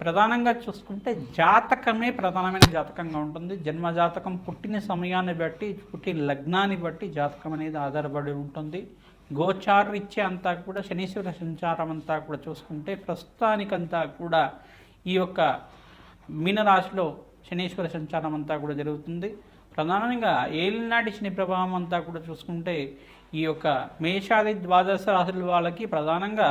ప్రధానంగా చూసుకుంటే జాతకమే ప్రధానమైన జాతకంగా ఉంటుంది. జన్మ జాతకం పుట్టిన సమయాన్ని బట్టి పుట్టిన లగ్నాన్ని బట్టి జాతకం అనేది ఆధారపడి ఉంటుంది. గోచారీత్య అంతా కూడా శనీశ్వర సంచారం అంతా కూడా చూసుకుంటే ప్రస్తుతానికంతా కూడా ఈ యొక్క మీనరాశిలో శనీశ్వర సంచారం అంతా కూడా జరుగుతుంది. ప్రధానంగా ఏలినాటి శని ప్రభావం అంతా కూడా చూసుకుంటే ఈ యొక్క మేషాది ద్వాదశ రాశుల వాళ్ళకి ప్రధానంగా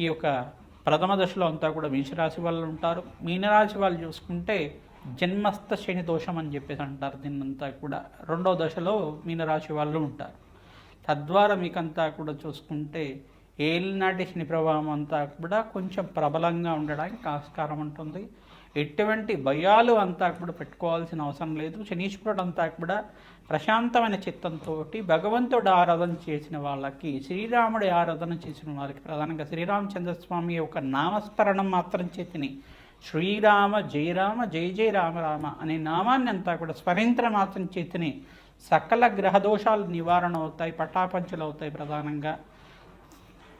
ఈ యొక్క ప్రథమ దశలో అంతా కూడా మేషరాశి వాళ్ళు ఉంటారు. మీనరాశి వాళ్ళు చూసుకుంటే జన్మస్థ శని దోషం అని చెప్పేసి అంటారు. దీన్నంతా కూడా రెండవ దశలో మీనరాశి వాళ్ళు ఉంటారు. తద్వారా మీకంతా కూడా చూసుకుంటే ఏలినాటి శని ప్రభావం అంతా కూడా కొంచెం ప్రబలంగా ఉండడానికి ఆస్కారం ఉంటుంది. ఎటువంటి భయాలు అంతా కూడా పెట్టుకోవాల్సిన అవసరం లేదు. శనీశ్వరుడు అంతా కూడా ప్రశాంతమైన చిత్తంతో భగవంతుడు ఆరాధన చేసిన వాళ్ళకి శ్రీరాముడి ఆరాధన చేసిన వాళ్ళకి ప్రధానంగా శ్రీరామచంద్రస్వామి యొక్క నామస్మరణం మాత్రం చేతిని శ్రీరామ జయరామ జయ జయ రామ రామ అనే నామాన్ని అంతా కూడా స్మరించిన మాత్రం చేతిని సకల గ్రహదోషాలు నివారణ అవుతాయి పటాపంచలు అవుతాయి ప్రధానంగా.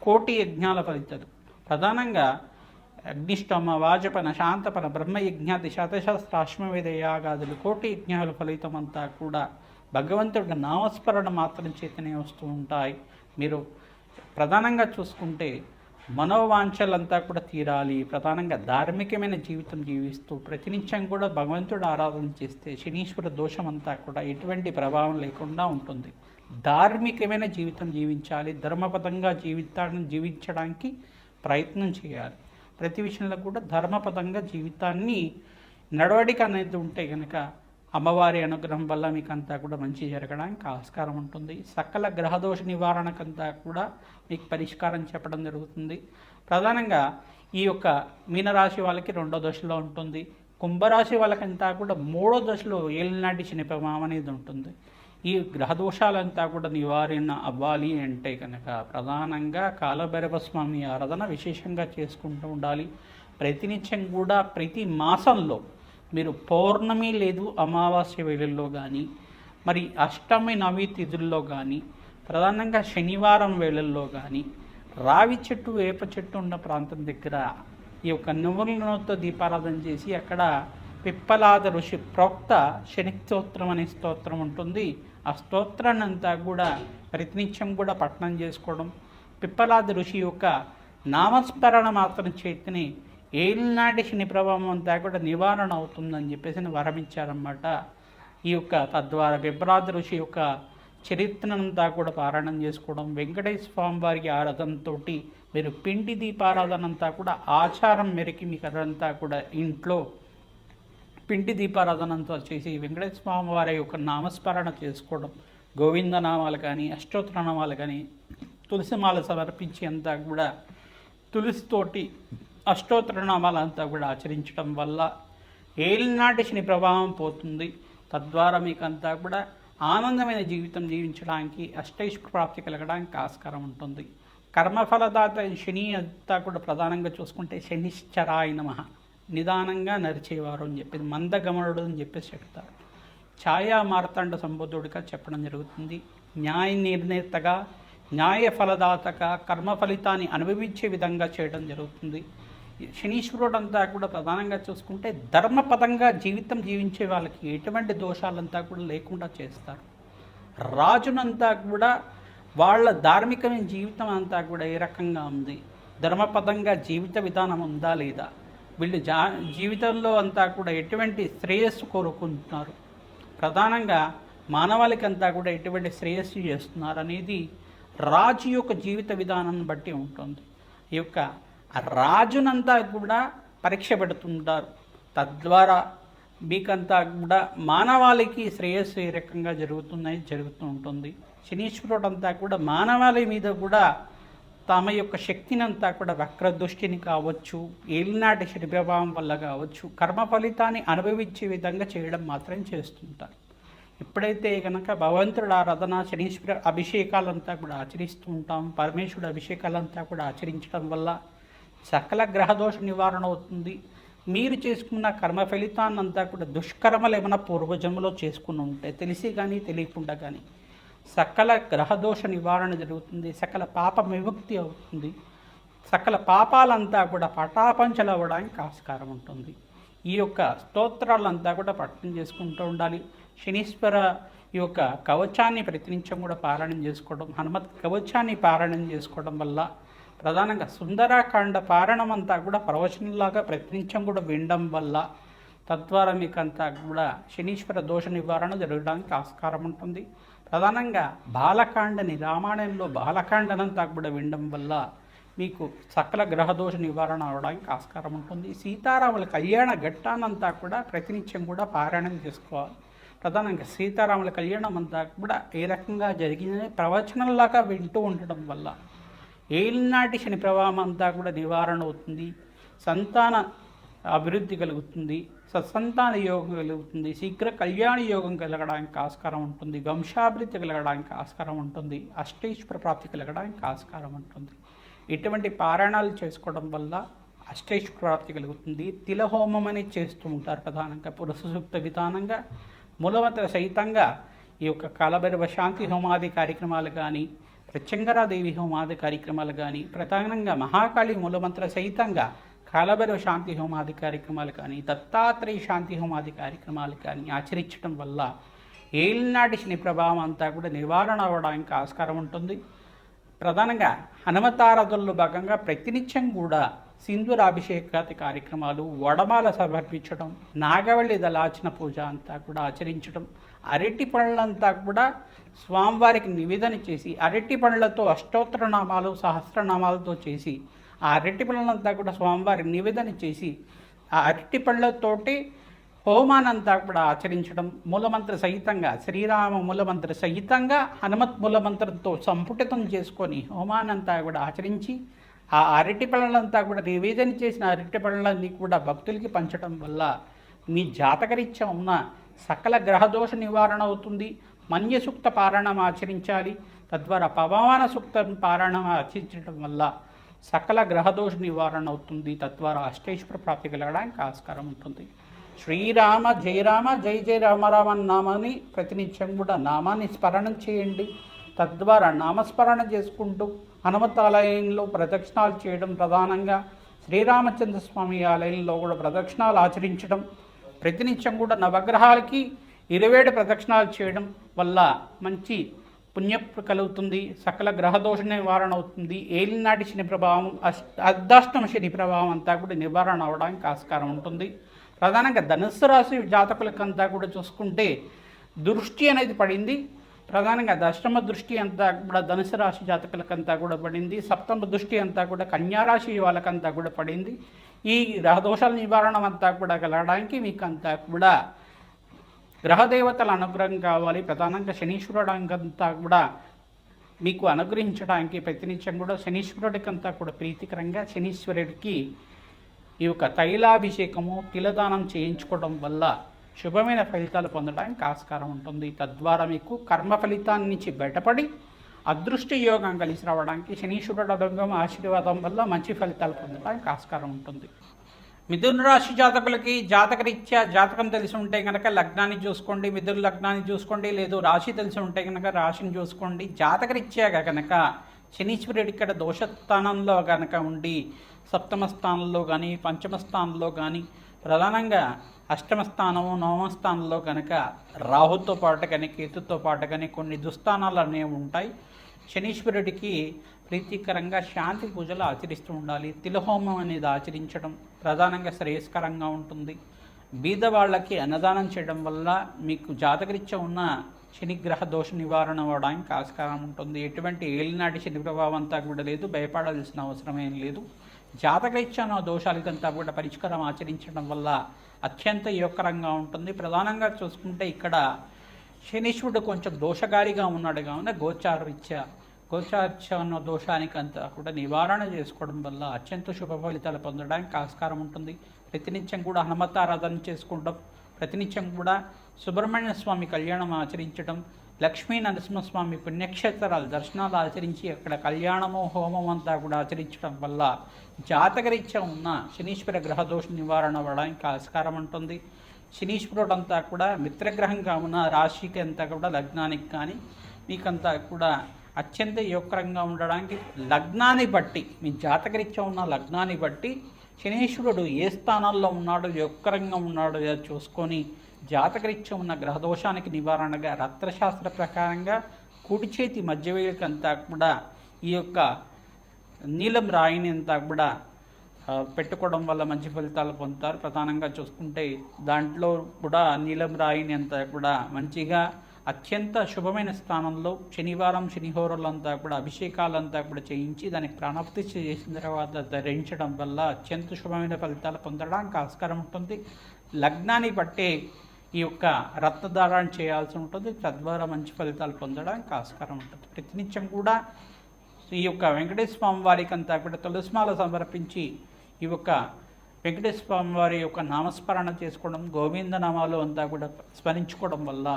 కోటి యజ్ఞాల ఫలితాలు. ప్రధానంగా అగ్నిష్టమ వాజపన శాంతపన బ్రహ్మయజ్ఞాతి శతశస్త్రాశ్మవేద యాగాదులు కోటి యజ్ఞాల ఫలితం అంతా కూడా భగవంతుడి నామస్మరణ మాత్రం చేతనే వస్తూ ఉంటాయి. మీరు ప్రధానంగా చూసుకుంటే మనోవాంఛలంతా కూడా తీరాలి. ప్రధానంగా ధార్మికమైన జీవితం జీవిస్తూ ప్రతినిత్యం కూడా భగవంతుడు ఆరాధన చేస్తే శనీశ్వర దోషం అంతా కూడా ఎటువంటి ప్రభావం లేకుండా ఉంటుంది. ధార్మికమైన జీవితం జీవించాలి. ధర్మపదంగా జీవితాన్ని జీవించడానికి ప్రయత్నం చేయాలి. ప్రతి విషయంలో కూడా ధర్మపదంగా జీవితాన్ని నడవడిక అనేది ఉంటే కనుక అమ్మవారి అనుగ్రహం వల్ల మీకంతా కూడా మంచి జరగడానికి ఆస్కారం ఉంటుంది. సకల గ్రహదోష నివారణకంతా కూడా మీకు పరిష్కారం చెప్పడం జరుగుతుంది. ప్రధానంగా ఈ యొక్క మీనరాశి వాళ్ళకి రెండో దశలో ఉంటుంది. కుంభరాశి వాళ్ళకంతా కూడా మూడో దశలో ఏలినాటి శని అనేది ఉంటుంది. ఈ గ్రహదోషాలంతా కూడా నివారణ అవ్వాలి అంటే కనుక ప్రధానంగా కాలభైరవ స్వామి ఆరాధన విశేషంగా చేసుకుంటూ ఉండాలి. ప్రతినిత్యం కూడా ప్రతి మాసంలో మీరు పౌర్ణమి లేదు అమావాస్య వేళల్లో కానీ మరి అష్టమి నవి తిథుల్లో కానీ ప్రధానంగా శనివారం వేళల్లో కానీ రావి చెట్టు వేప చెట్టు ఉన్న ప్రాంతం దగ్గర ఈ యొక్క నువ్వులతో దీపారాధన చేసి అక్కడ పిప్పలాద ఋషి ప్రోక్త శని స్తోత్రం అనే స్తోత్రం ఉంటుంది. ఆ స్తోత్రాన్ని అంతా కూడా ప్రతినిత్యం కూడా పఠనం చేసుకోవడం పిప్పలాద ఋషి యొక్క నామస్మరణ మాత్రం చేతిని ఏలినాటి శని ప్రభావం అంతా కూడా నివారణ అవుతుందని చెప్పేసి వరమిచ్చారన్నమాట. ఈ యొక్క తద్వారా విభ్రాద్ర ఋషి యొక్క చరిత్రనంతా కూడా పారాయణం చేసుకోవడం వెంకటేశ్వర స్వామి వారికి ఆరాధనతో మీరు పిండి దీపారాధన అంతా కూడా ఆచారం మేరకి మీకు అదంతా కూడా ఇంట్లో పిండి దీపారాధనంతో చేసి వెంకటేశ్వర స్వామి వారి యొక్క నామస్మరణ చేసుకోవడం గోవిందనామాలు కానీ అష్టోత్తరనామాలు కానీ తులసిమాల సమర్పించి అంతా కూడా తులసితోటి అష్టోత్తరనామాలంతా కూడా ఆచరించడం వల్ల ఏలినాటి శని ప్రభావం పోతుంది. తద్వారా మీకు అంతా కూడా ఆనందమైన జీవితం జీవించడానికి అష్టైశ్వర ప్రాప్తి కలగడానికి ఆస్కారం ఉంటుంది. కర్మఫలదాత శని అంతా కూడా ప్రధానంగా చూసుకుంటే శనిశ్చరాయ నమః. నిదానంగా నరిచేవారు అని చెప్పేసి మందగమనుడు అని చెప్పేసి చెప్తారు. ఛాయా మార్తాండ సంబోధుడిగా చెప్పడం జరుగుతుంది. న్యాయ నిర్ణేతగా న్యాయ ఫలదాతగా కర్మ ఫలితాన్ని అనుభవించే విధంగా చేయడం జరుగుతుంది. శనీశ్వరుడు అంతా కూడా ప్రధానంగా చూసుకుంటే ధర్మపదంగా జీవితం జీవించే వాళ్ళకి ఎటువంటి దోషాలంతా కూడా లేకుండా చేస్తారు. రాజునంతా కూడా వాళ్ళ ధార్మికమైన జీవితం అంతా కూడా ఏ రకంగా ఉంది? ధర్మపదంగా జీవిత విధానం ఉందా లేదా? వీళ్ళు జా జీవితంలో అంతా కూడా ఎటువంటి శ్రేయస్సు కోరుకుంటున్నారు? ప్రధానంగా మానవాళికి అంతా కూడా ఎటువంటి శ్రేయస్సు చేస్తున్నారు అనేది రాజు యొక్క జీవిత విధానాన్ని బట్టి ఉంటుంది. ఈ యొక్క ఆ రాజునంతా కూడా పరీక్ష పెడుతుంటారు. తద్వారా మీకంతా కూడా మానవాళికి శ్రేయస్సు ఏ రకంగా జరుగుతున్నాయి జరుగుతూ ఉంటుంది. శనీశ్వరుడు అంతా కూడా మానవాళి మీద కూడా తమ యొక్క శక్తిని అంతా కూడా వక్ర దృష్టిని కావచ్చు ఏలినాటి శని ప్రభావం వల్ల కావచ్చు కర్మ ఫలితాన్ని అనుభవించే విధంగా చేయడం మాత్రం చేస్తుంటారు. ఎప్పుడైతే కనుక భగవంతుడు ఆరాధన శనీశ్వర అభిషేకాలంతా కూడా ఆచరిస్తూ ఉంటాం పరమేశ్వరుడు అభిషేకాలంతా కూడా ఆచరించడం వల్ల సకల గ్రహదోష నివారణ అవుతుంది. మీరు చేసుకున్న కర్మ ఫలితాన్నంతా కూడా దుష్కర్మలు ఏమైనా పూర్వజన్మలో చేసుకుని ఉంటే తెలిసి కానీ తెలియకుండా కానీ సకల గ్రహదోష నివారణ జరుగుతుంది సకల పాప విముక్తి అవుతుంది. సకల పాపాలంతా కూడా పటాపంచలు అవ్వడానికి ఆస్కారం ఉంటుంది. ఈ యొక్క స్తోత్రాలంతా కూడా పఠనం చేసుకుంటూ ఉండాలి. శనీశ్వర ఈ యొక్క కవచాన్ని ప్రతినిత్యం కూడా పారాయణం చేసుకోవడం హనుమత్ కవచాన్ని పారాయణం చేసుకోవడం వల్ల ప్రధానంగా సుందరాకాండ పారణమంతా అంతా కూడా ప్రవచనంలాగా ప్రతినిత్యం కూడా వినడం వల్ల తద్వారా మీకు అంతా కూడా శనీశ్వర దోష నివారణ జరగడానికి ఆస్కారం ఉంటుంది. ప్రధానంగా బాలకాండని రామాయణంలో బాలకాండనంతా కూడా వినడం వల్ల మీకు సకల గ్రహదోష నివారణ అవడానికి ఆస్కారం ఉంటుంది. సీతారాముల కళ్యాణ ఘట్టానంతా కూడా ప్రతినిత్యం కూడా పారాయణం చేసుకోవాలి. ప్రధానంగా సీతారాముల కళ్యాణం అంతా కూడా ఏ రకంగా జరిగిందని ప్రవచనంలాగా వింటూ ఉండడం వల్ల ఏలినాటి శని ప్రభావం అంతా కూడా నివారణ అవుతుంది. సంతాన అభివృద్ధి కలుగుతుంది. సత్సంతాన యోగం కలుగుతుంది. శీఘ్ర కళ్యాణ యోగం కలగడానికి ఆస్కారం ఉంటుంది. వంశాభివృద్ధి కలగడానికి ఆస్కారం ఉంటుంది. అష్టేశ్వర ప్రాప్తి కలగడానికి ఆస్కారం ఉంటుంది. ఇటువంటి పారాయణాలు చేసుకోవడం వల్ల అష్టేశ్వర ప్రాప్తి కలుగుతుంది. తిలహోమం అనేది చేస్తూ ఉంటారు ప్రధానంగా. పురుషసూక్త విధానంగా మూలవత సహితంగా ఈ యొక్క కాలభైరవ శాంతి హోమాది కార్యక్రమాలు కానీ ప్రత్యంగరాదేవి హోమాది కార్యక్రమాలు కానీ ప్రధానంగా మహాకాళి మూలమంత్ర సహితంగా కాలభైరవ శాంతి హోమాది కార్యక్రమాలు కానీ దత్తాత్రేయ శాంతి హోమాది కార్యక్రమాలు కానీ ఆచరించడం వల్ల ఏలినాటి శని ప్రభావం అంతా కూడా నివారణ అవ్వడానికి ఆస్కారం ఉంటుంది. ప్రధానంగా హనుమతారాధనలో భాగంగా ప్రతినిత్యం కూడా సింధురాభిషేకాది కార్యక్రమాలు వడమాల సమర్పించడం నాగవల్లి దళాచన పూజ అంతా కూడా ఆచరించడం అరటి పళ్ళంతా కూడా స్వామివారికి నివేదన చేసి అరటి పళ్ళతో అష్టోత్తరనామాలు సహస్రనామాలతో చేసి ఆ అరటి పళ్ళంతా కూడా స్వామివారికి నివేదన చేసి ఆ అరటి పళ్ళతోటి హోమానంతా కూడా ఆచరించడం మూలమంత్ర సహితంగా శ్రీరామ మూలమంత్ర సహితంగా హనుమత్ మూలమంత్రంతో సంపుటితం చేసుకొని హోమానంతా కూడా ఆచరించి ఆ అరటి పళ్ళంతా కూడా నివేదన చేసిన అరటి పళ్ళని కూడా భక్తులకి పంచడం వల్ల మీ జాతకరీత్యా ఉన్న సకల గ్రహదోష నివారణ అవుతుంది. మన్యసూక్త పారాయణం ఆచరించాలి. తద్వారా పవమాన సూక్త పారాయణం ఆచరించడం వల్ల సకల గ్రహదోష నివారణ అవుతుంది. తద్వారా అష్టేశ్వర ప్రాప్తి కలగడానికి ఆస్కారం ఉంటుంది. శ్రీరామ జయరామ జై జయ రామరామ నామాన్ని ప్రతినిత్యం కూడా నామాన్ని స్మరణం చేయండి. తద్వారా నామస్మరణ చేసుకుంటూ హనుమతాలయంలో ప్రదక్షిణాలు చేయడం ప్రధానంగా. శ్రీరామచంద్ర స్వామి ఆలయంలో కూడా ప్రదక్షిణాలు ఆచరించడం ప్రతినిత్యం కూడా నవగ్రహాలకి ఇరవేడు ప్రదక్షిణాలు చేయడం వల్ల మంచి పుణ్యం కలుగుతుంది సకల గ్రహదోష నివారణ అవుతుంది ఏలినాటి శని ప్రభావం అష్ అర్ధాష్టమ శని ప్రభావం అంతా కూడా నివారణ అవడానికి ఆస్కారం ఉంటుంది. ప్రధానంగా ధనుస్సు రాశి జాతకులకంతా కూడా చూసుకుంటే దృష్టి అనేది పడింది. ప్రధానంగా దశమ దృష్టి అంతా కూడా ధనుసు రాశి జాతకులకంతా కూడా పడింది సప్తమ దృష్టి అంతా కూడా కన్యారాశి వాళ్ళకంతా కూడా పడింది. ఈ గ్రహదోషాల నివారణ అంతా కూడా కలగడానికి మీకు అంతా కూడా గ్రహదేవతల అనుగ్రహం కావాలి. ప్రధానంగా శనీశ్వరుడు అంతా కూడా మీకు అనుగ్రహించడానికి ప్రతినిత్యం కూడా శనీశ్వరుడికి అంతా కూడా ప్రీతికరంగా శనీశ్వరుడికి ఈ యొక్క తైలాభిషేకము తిలదానం చేయించుకోవడం వల్ల శుభమైన ఫలితాలు పొందడానికి ఆస్కారం ఉంటుంది. తద్వారా మీకు కర్మ ఫలితాన్ని నుంచి బయటపడి అదృష్ట యోగం కలిసి రావడానికి శనీశ్వరుడు అడంగం ఆశీర్వాదం వల్ల మంచి ఫలితాలు పొందడానికి ఆస్కారం ఉంటుంది. మిథున రాశి జాతకులకి జాతకరీత్యా జాతకం తెలిసి ఉంటే కనుక లగ్నాన్ని చూసుకోండి మిథున లగ్నాన్ని చూసుకోండి లేదు రాశి తెలిసి ఉంటే కనుక రాశిని చూసుకోండి. జాతకరీత్యాగా కనుక శనీశ్వరుడు ఇక్కడ దోషస్థానంలో కనుక ఉండి సప్తమ స్థానంలో కానీ పంచమ స్థానంలో కానీ ప్రధానంగా అష్టమ స్థానము నవమ స్థానంలో కనుక రాహుతో పాటు కానీ కేతుతో పాటు కానీ కొన్ని దుస్థానాలు అనేవి ఉంటాయి. శనీశ్వరుడికి ప్రీతికరంగా శాంతి పూజలు ఆచరిస్తూ ఉండాలి. తిలహోమం అనేది ఆచరించడం ప్రధానంగా శ్రేయస్కరంగా ఉంటుంది. బీద వాళ్ళకి అన్నదానం చేయడం వల్ల మీకు జాతకరీత్యా ఉన్న శనిగ్రహ దోష నివారణ అవ్వడానికి ఆస్కారం ఉంటుంది. ఎటువంటి ఏలినాటి శని ప్రభావం అంతా కూడా లేదు. భయపడాల్సిన అవసరం ఏం లేదు. జాతకరీత్యాన దోషాలకంతా కూడా పరిష్కారం ఆచరించడం వల్ల అత్యంత యోగకరంగా ఉంటుంది. ప్రధానంగా చూసుకుంటే ఇక్కడ శనీశ్వరుడు కొంచెం దోషగారిగా ఉన్నాడు. కావున గోచారరీత్యా గోచారరీత్యా ఉన్న దోషానికంతా కూడా నివారణ చేసుకోవడం వల్ల అత్యంత శుభ ఫలితాలు పొందడానికి ఆస్కారం ఉంటుంది. ప్రతినిత్యం కూడా హనుమతారాధన చేసుకోవడం ప్రతినిత్యం కూడా సుబ్రహ్మణ్య స్వామి కళ్యాణం ఆచరించడం లక్ష్మీ నరసింహస్వామి పుణ్యక్షేత్రాలు దర్శనాలు ఆచరించి అక్కడ కళ్యాణము హోమం అంతా కూడా ఆచరించడం వల్ల జాతకరీత్యా ఉన్న శనీశ్వర గ్రహదోష నివారణ అవ్వడానికి ఆస్కారం ఉంటుంది. శనీశ్వరుడు అంతా కూడా మిత్రగ్రహం కావున రాశికి అంతా కూడా లగ్నానికి కానీ మీకంతా కూడా అత్యంత యోగకరంగా ఉండడానికి లగ్నాన్ని బట్టి మీ జాతకరీత్యా ఉన్న లగ్నాన్ని బట్టి శనీశ్వరుడు ఏ స్థానాల్లో ఉన్నాడో యోగకరంగా ఉన్నాడో అది చూసుకొని జాతకరీత్యా ఉన్న గ్రహదోషానికి నివారణగా రత్నశాస్త్ర ప్రకారంగా కుడి చేతి మధ్య కూడా ఈ యొక్క నీలం రాయిని అంతా కూడా పెట్టుకోవడం వల్ల మంచి ఫలితాలు పొందుతారు. ప్రధానంగా చూసుకుంటే దాంట్లో కూడా నీలం రాయిని అంతా కూడా మంచిగా అత్యంత శుభమైన స్థానంలో శనివారం శనిహోరలంతా కూడా అభిషేకాలంతా కూడా చేయించి దానికి ప్రాణప్రతిష్ఠ చేసిన తర్వాత ధరించడం వల్ల అత్యంత శుభమైన ఫలితాలు పొందడానికి ఆస్కారం ఉంటుంది. లగ్నాన్ని బట్టే ఈ యొక్క రక్తదారాన్ని చేయాల్సి ఉంటుంది. తద్వారా మంచి ఫలితాలు పొందడానికి ఆస్కారం ఉంటుంది. ప్రతినిత్యం కూడా ఈ యొక్క వెంకటేశ్వర స్వామి వారికి అంతా కూడా తులసిమాల సమర్పించి ఈ యొక్క వెంకటేశ్వర స్వామి వారి యొక్క నామస్మరణ చేసుకోవడం గోవింద నామాలు అంతా కూడా స్మరించుకోవడం వల్ల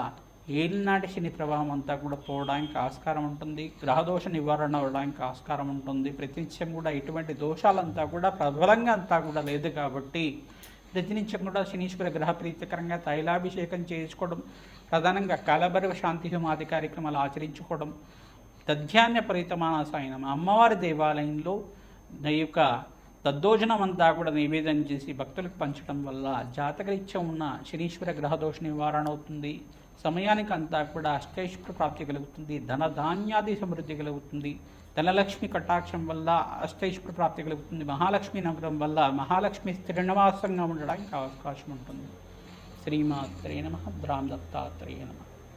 ఏలినాటి శని ప్రభావం అంతా కూడా పోవడానికి ఆస్కారం ఉంటుంది. గ్రహదోష నివారణ అవ్వడానికి ఆస్కారం ఉంటుంది. ప్రతినిత్యం కూడా ఎటువంటి దోషాలంతా కూడా ప్రబలంగా అంతా కూడా లేదు కాబట్టి ప్రతినిత్యం కూడా శనీశ్వర గ్రహ ప్రీతికరంగా తైలాభిషేకం చేసుకోవడం ప్రధానంగా కలబరువ శాంతి హోమాది కార్యక్రమాలు ఆచరించుకోవడం దధ్యాన్య పరితమానాసాయనం అమ్మవారి దేవాలయంలో ఈ యొక్క దద్దోజనం అంతా కూడా నివేదన చేసి భక్తులకు పంచడం వల్ల జాతకరీత్యం ఉన్న శనీశ్వర గ్రహదోష నివారణ అవుతుంది. సమయానికి అంతా కూడా అష్టైశ్వర ప్రాప్తి కలుగుతుంది ధన ధాన్యాది సమృద్ధి కలుగుతుంది ధనలక్ష్మి కటాక్షం వల్ల అష్టైశ్వర ప్రాప్తి కలుగుతుంది మహాలక్ష్మి నగరం వల్ల మహాలక్ష్మి శ్రీనివాసంగా ఉండడానికి అవకాశం ఉంటుంది. శ్రీమాత్రే నమ బ్రాహ్మ దత్తాత్రేయ నమ.